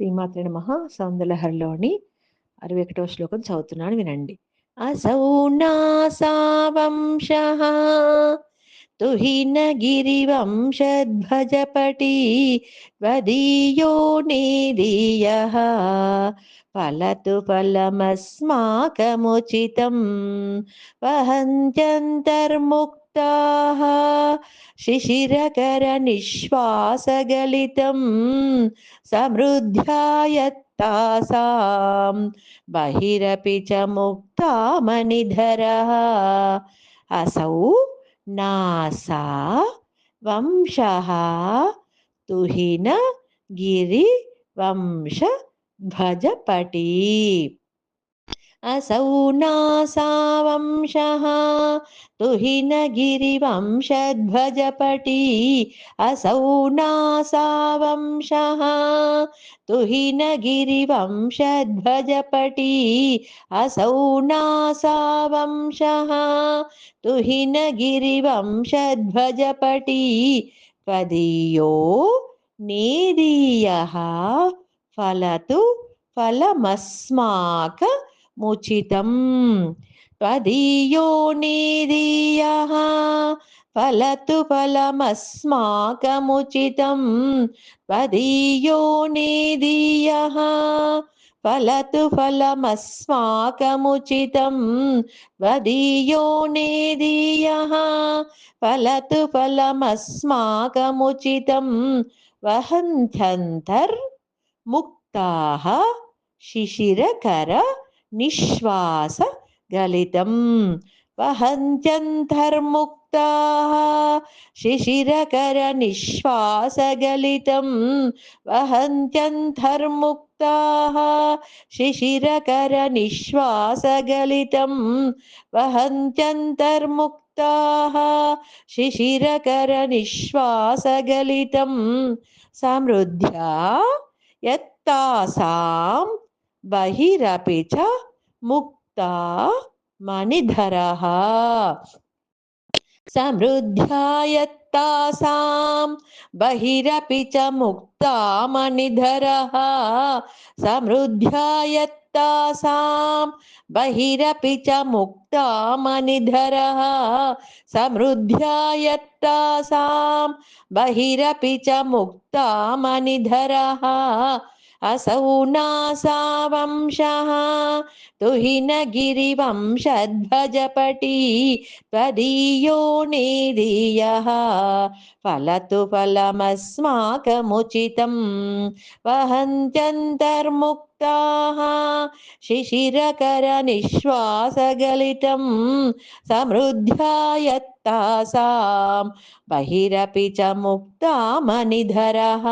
శ్రీమాత్రే నమ. సౌందర్యహరిలోని అరవై ఒకటవ శ్లోకం చదువుతున్నాను వినండి. అసౌ నాసావంశ తుహిన గిరివంశద్భజపటి వదీయో నేదీయ ఫలతు ఫలమస్మాకముచితం వహంత్యంతర్ముక్తా శిశిరకర నిశ్వాసగలితం సమృద్ధ్యాయత్తాసాం. బహిరపి చ ముక్తామణిధరः అసౌ నాసా వంశः. తుహిన గిరి వంశ భజపటి असौ नासावंशः। तुहिनगिरिवंशध्वजपटी असौ नासावंशः। तुहिनगिरिवंशध्वजपटी असौ नासावंशः। तुहिनगिरिवंशध्वजपटी त्वदीयो नेदीयः फलतु फलमस्माक ముచితం త్వదీయో నీదీయ ఫలతు ఫలమస్మాకముచితం త్వదీయో నీదీయ ఫలతు ఫలమస్మాకముచితం త్వదీయో నేదీయः ఫలతు ఫలమస్మాకముచితం వహంత్యంతర్ ముక్తాः శిశిరకర నిశ్వాస గలితం. వహంత్యంతర్ముక్తా. శిశిరకర నిశ్వాసగలితం వహంత్యంతర్ముక్తా. శిశిరకర నిశ్వాసగలితం వహంత్యంతర్ముక్తా. శిశిరకర నిశ్వాసగలితం సమృద్ధ్యా యత్తాసాం बहिरापेच मुक्ता मणिधरः। समृद्ध्यायत्तासां बहिरपि च मुक्ता मणिधरः। समृद्ध्यायत्तासां बहिरपि च मुक्ता मणिधरः। समृद्ध्यायत्तासां बहिरपि च मुक्ता मणिधरः। असौ नासावंशः तुहिनगिरिवंशध्वजपटी त्वदीयो नेदीयः फलतु फलमस्माकमुचितं वहन्त्यन्तर्मुक्ताः। शिशिरकरनिश्वासगलितं समृद्ध्यायत्तासां बहिरपि च मुक्ता मुक्तामनिधरः।